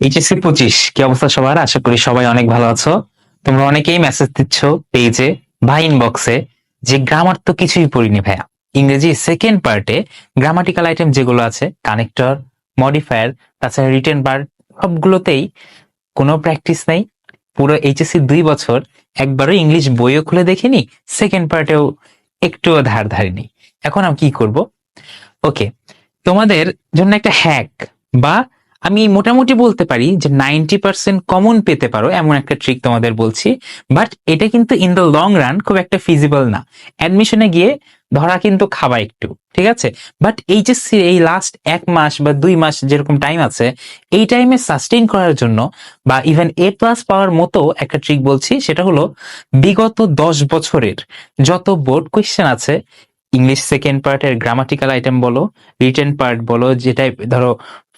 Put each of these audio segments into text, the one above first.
HSC পঁচিশ, কি অবস্থা সবার? আশা করি সবাই অনেক ভালো আছো। তোমরা অনেকেই মেসেজ দিচ্ছ পেজে বা ইনবক্সে যে গ্রামার তো কিছুই পড়িনি ভাইয়া। ইংরেজি সেকেন্ড পার্টে গ্রামাটিক্যাল আইটেম যেগুলো আছে কানেক্টর মডিফায়ার তাছাড়া রিটেন পার্ট সবগুলোতেই কোনো প্র্যাকটিস নেই। পুরো এইচএসসি দুই বছর একবারও ইংলিশ বইও খুলে দেখিনি সেকেন্ড পার্টেও একটুও ধার ধারিনি। এখন আমি কি করব? ওকে তোমাদের জন্য একটা হ্যাক বা আমি মোটামুটি বলতে পারি যে নাইনটি পার্সেন্ট কমন পেতে পারো, এমন একটা ট্রিক তোমাদের বলছি। বাট এটা কিন্তু ইন দ্য লং রান খুব একটা ফিজিবল না। অ্যাডমিশনে গিয়ে ধরা কিন্তু খাবা একটু, ঠিক আছে? বাট এইচএসসি এই লাস্ট এক মাস বা দুই মাস যেরকম টাইম আছে, এই টাইমে সাস্টেইন করার জন্য বা ইভেন এ প্লাস পাওয়ার মতো একটা ট্রিক বলছি, সেটা হলো বিগত দশ বছরের যত বোর্ড কোয়েশ্চেন আছে ইংলিশ সেকেন্ড পার্টের গ্রামাটিক্যাল আইটেম বলো রিটেন পার্ট বলো, যেটাই ধরো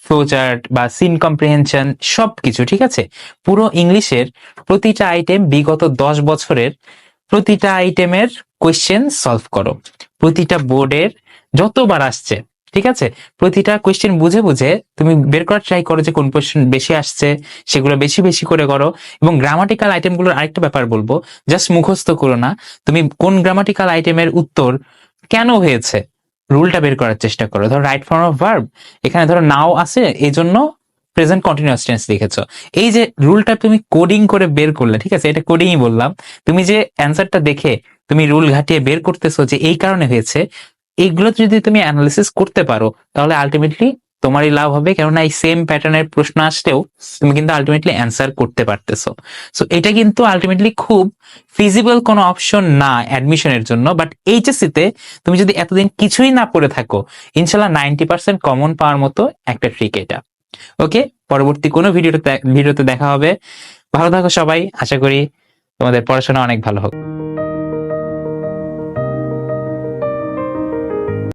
ফ্লোচার্ট বা সিন কম্প্রিহেনশন সব কিছু ঠিক আছে? পুরো ইংলিশের প্রতিটা আইটেম বিগত দশ বছরের প্রতিটা আইটেমের কোয়েশ্চেন সলভ করো। প্রতিটা বোর্ডের যতবার আসছে, ঠিক আছে? প্রতিটা কোয়েশ্চেন বুঝে বুঝে তুমি বের করার ট্রাই করো যে কোন কোয়েশ্চেন বেশি আসছে, সেগুলো বেশি বেশি করে করো এবং গ্রামাটিক্যাল আইটেমগুলোর আরেকটা ব্যাপার বলব জাস্ট মুখস্থ করো না। তুমি কোন গ্রামাটিক্যাল আইটেমের উত্তর কেন হয়েছে? রুলটা বের করার চেষ্টা করো। ধরো রাইট ফর্ম অফ ভার্ব এখানে ধরো নাও আছে এই জন্য প্রেজেন্ট কন্টিনিউয়াস টেন্স লিখেছো। এই যে রুলটা তুমি কোডিং করে বের করলে, ঠিক আছে? এটা কোডিংই বললাম। তুমি যে অ্যান্সারটা দেখে তুমি রুল ঘাটিয়ে বের করতেছো যে এই কারণে হয়েছে এইগুলো যদি তুমি অ্যানালিসিস করতে পারো, তাহলে আলটিমেটলি তোমারই লাভ হবে, কেননা এই সেম প্যাটার্নের প্রশ্ন আসলেও তুমি কিন্তু আলটিমেটলি অ্যান্সার করতে পারতেছো। সো এটা কিন্তু আলটিমেটলি খুব ফিজিবল কোনো অপশন না অ্যাডমিশনের জন্য বাট এইচএসসি তে তুমি যদি এতদিন কিছুই না পড়ে থাকো, ইনশাল্লাহ নাইনটি পার্সেন্ট কমন পাওয়ার মতো একটা ট্রিক এটা। ওকে পরবর্তী কোনো ভিডিওতে ভিডিওতে দেখা হবে। ভালো থাকো সবাই, আশা করি তোমাদের পড়াশোনা অনেক ভালো হোক।